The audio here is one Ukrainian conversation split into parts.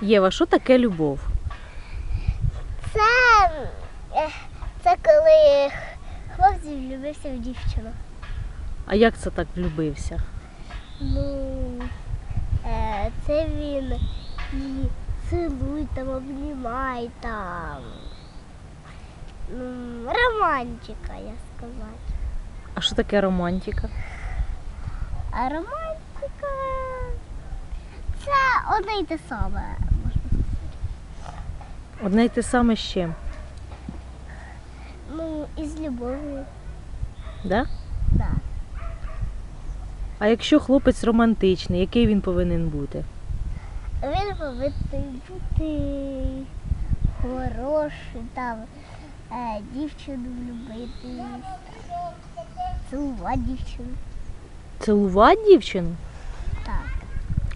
Єва, що таке любов? Це, е, це коли хлопець влюбився в дівчину. А як це так влюбився? Ну, е, це він її цілує там, обнімає там. Ну, романтика, я сказати. А що таке романтика? А романтика одне й те саме. Одне й те саме з чим, Ну, із любов'ю, да? да. А якщо хлопець романтичний, який він повинен бути? Він повинен бути хороший, там, е, дівчину влюбити, цілувати дівчину. Цілувати дівчину?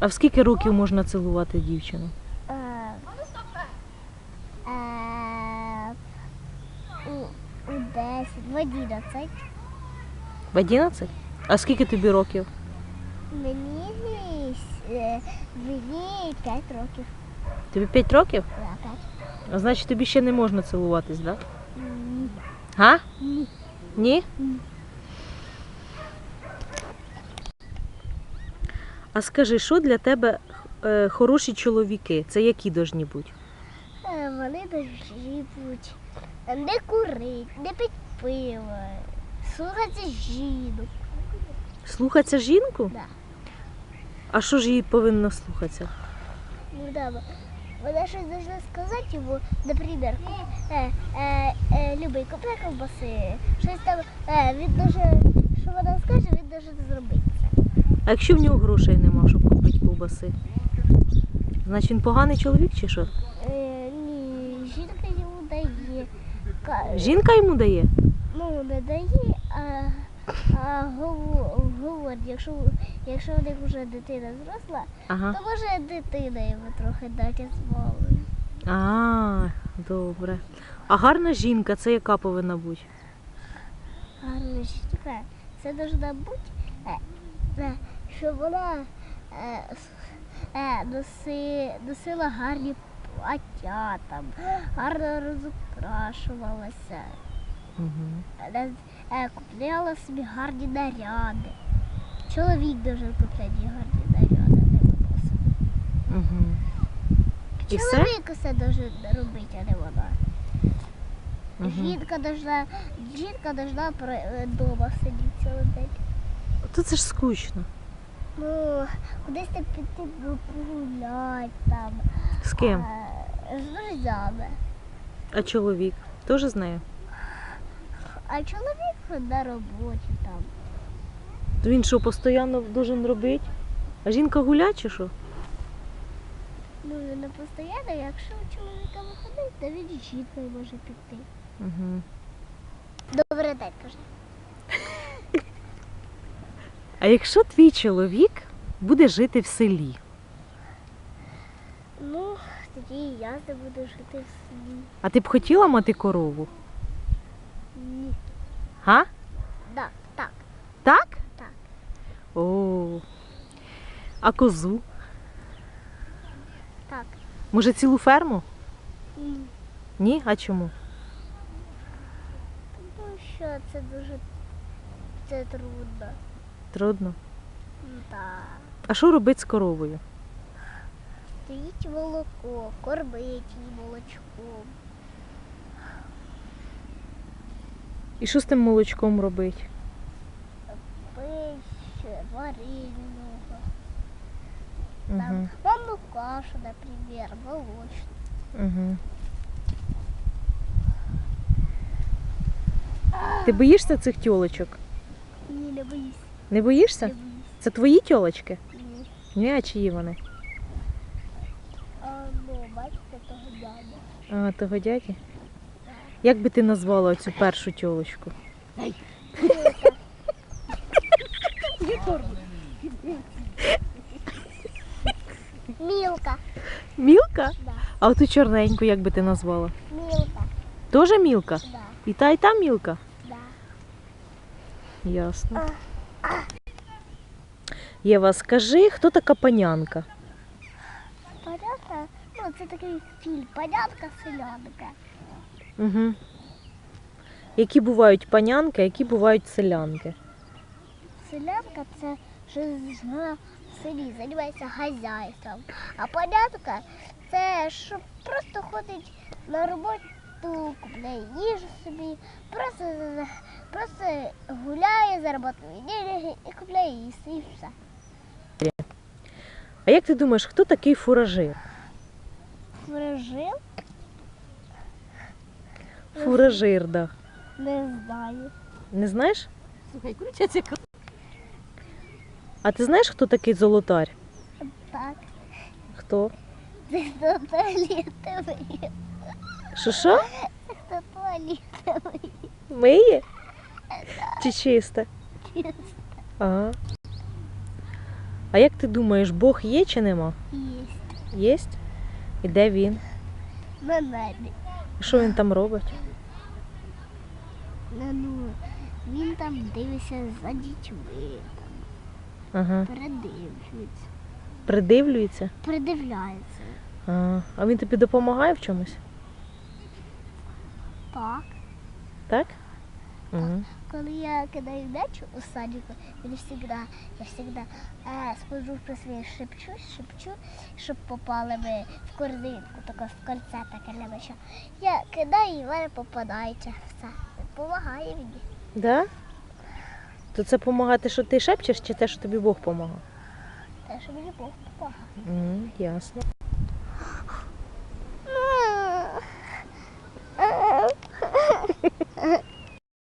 А в скільки років можна цілувати дівчину? Е, е, у, у 10, в 11. В 11? А скільки тобі років? Мені, е, мені 5 років. Тобі 5 років? Да, 5. А значить тобі ще не можна цілуватись, так? Да? Га? Ні. Ні? Ні. А скажи, що для тебе е, хороші чоловіки? Це які должні бути? Е, Вони должны бути не курить, не пить пиво, слухатися жінок. Слухатися жінку? Да. А що ж їй повинно слухатися? Ну да, бо- вона щось должна сказати йому, наприклад, е, е, е, любий, купи ковбаси, щось там, е, він дуже, що вона скаже, він дуже. А якщо в нього грошей нема, щоб купити ковбаси? Значить він поганий чоловік чи що? Е, ні, жінка йому дає. Ка- Жінка йому дає? Ну, не дає, а, а гово- говорить, якщо, якщо в них вже дитина зросла, Ага. то може дитина йому трохи дати змови. А, добре. А гарна жінка це яка повинна бути? Гарна жінка. Це должна бути, е, е, щоб вона е, е, носи, носила гарні плаття, там, гарно розукрашувалася, Угу. е, е, купляла собі гарні наряди. Чоловік дуже купляти гарні наряди, не виносить. Угу. І все? Чоловік усе дуже робити, а не вона. Угу. Жінка должна, жінка должна вдома сидіти цілий день. То це ж скучно. Ну, кудись там піти погуляти там. З ким? е, З друзями. А чоловік? Теж з нею? А чоловік на роботі там. То він що, постійно должен робити? А жінка гулять чи що? Ну, не постійно, якщо у чоловіка виходить, то він з жінкою може піти. Угу. Добрий день, каже. А якщо твій чоловік буде жити в селі? Ну, тоді і я не буду жити в селі. А ти б хотіла мати корову? Ні. Га? Да, так, Так? так. О. А козу? Так. Може цілу ферму? Ні. Ні? А чому? Тому що це дуже це трудно. Трудно. Так. А що робити з коровою? Стоїть молоко, кормить її молочком. І що з тим молочком робити? Пищу, вареного. Угу. Там манну кашу, например, молочную. Угу. Ти боїшся цих тьолочок? Не боїшся? Не боюсь. Це твої тьолочки? Ні. Ні, а чиї вони? А, ну, бачите, того дядя. А, того дяді? Як би ти назвала цю першу тьолочку? Мілка. Мілка? Да. А оту чорненьку як би ти назвала? Мілка. Тоже мілка? Да. І та, і та мілка? Да. Ясно. Єва, скажи, хто така панянка? Понятно? Ну, це такий фільм, понятка селянка. Угу. Які бувають панянки, які бувають селянки? Селянка це що в селі, займається хазяйством. А понятка це що просто ходить на роботу, купляє їжу собі, просто, просто гуляє, заробляє деньги і купляє їсти і все. А як ти думаєш, хто такий фуражир? Прожив? Фуражир, да. Не знаю. Не знаєш? Слухай, крутяться А ти знаєш, хто такий золотар? Так. Хто? Це туалетовий. Що що? Хто туалетовий. Миє? Чи чисте? Ага. А як ти думаєш, Бог є чи нема? Єсть. Єсть? І де він? На небі. І Що він там робить? Ну, ну, він там дивиться за дітьми, Ага. передивлюється. Придивлюється? Придивляється. Ага. А він тобі допомагає в чомусь? Так. Так? Угу. Коли я кидаю м'яч у садіку, він завжди, я завжди е, схожу при своїй шепчу, шепчу, щоб попали ми в корзинку, таке в кольце таке для м'яча. Я кидаю і в мене попадається. Все. Допомагає мені. Да? То це допомагати, що ти шепчеш, чи те, що тобі Бог допомагає? Те, що мені Бог допомагає. Угу, ясно.